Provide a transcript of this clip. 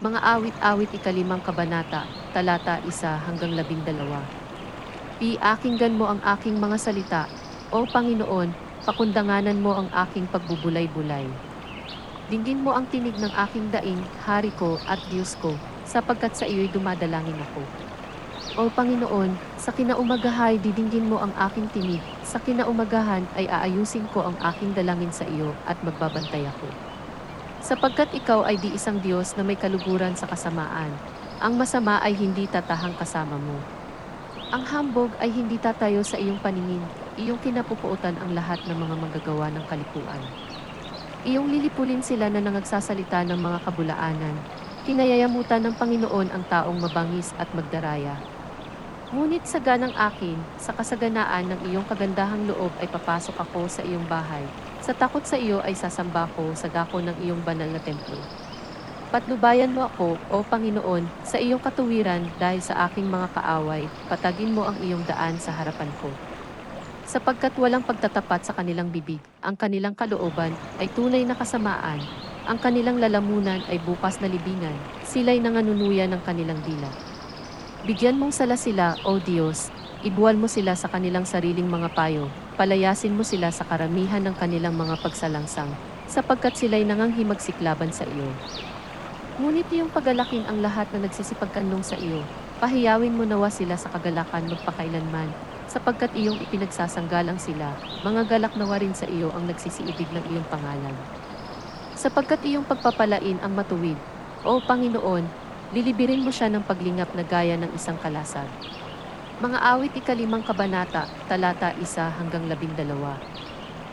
Mga awit-awit ikalimang kabanata, talata isa hanggang labing dalawa. Iakinggan mo ang aking mga salita, O Panginoon, pakundanganan mo ang aking pagbubulay-bulay. Dinggin mo ang tinig ng aking daing, Hari ko at Diyos ko, sapagkat sa iyo'y dumadalangin ako. O Panginoon, sa kinaumagahay didinggin mo ang aking tinig, sa kinaumagahan ay aayusin ko ang aking dalangin sa iyo at magbabantay ako. Sapagkat ikaw ay di isang Diyos na may kaluguran sa kasamaan, ang masama ay hindi tatahang kasama mo. Ang hambog ay hindi tatayo sa iyong paningin, iyong kinapupuotan ang lahat ng mga manggagawa ng kalikuan. Iyong lilipulin sila na nangagsasalita ng mga kabulaanan, Kinayayamutan ng Panginoon ang taong mabangis at magdaraya. Ngunit sa ganang akin, sa kasaganaan ng iyong kagandahang loob ay papasok ako sa iyong bahay. Sa takot sa iyo ay sasamba ko sa dako ng iyong banal na templo. Patnubayan mo ako, O Panginoon, sa iyong katuwiran dahil sa aking mga kaaway, patagin mo ang iyong daan sa harapan ko. Sapagkat walang pagtatapat sa kanilang bibig, ang kanilang kalooban ay tunay na kasamaan, ang kanilang lalamunan ay bukas na libingan, sila'y nanganunuya ng kanilang dila. Bigyan mong sala sila, O Diyos, ibuwal mo sila sa kanilang sariling mga payo, palayasin mo sila sa karamihan ng kanilang mga pagsalangsang, sapagkat sila'y nanganghimagsiklaban sa iyo. Ngunit iyong pagalakin ang lahat na nagsisipagkanlong sa iyo, pahiyawin mo nawa sila sa kagalakan magpakailanman, sapagkat iyong ipinagsasanggalang sila, mga galak nawa rin sa iyo ang nagsisiibig ng iyong pangalan. Sapagkat iyong pagpapalain ang matuwid, O Panginoon, lilibirin mo siya ng paglingap na gaya ng isang kalasag. Mga awit ikalimang kabanata, talata isa hanggang labing dalawa.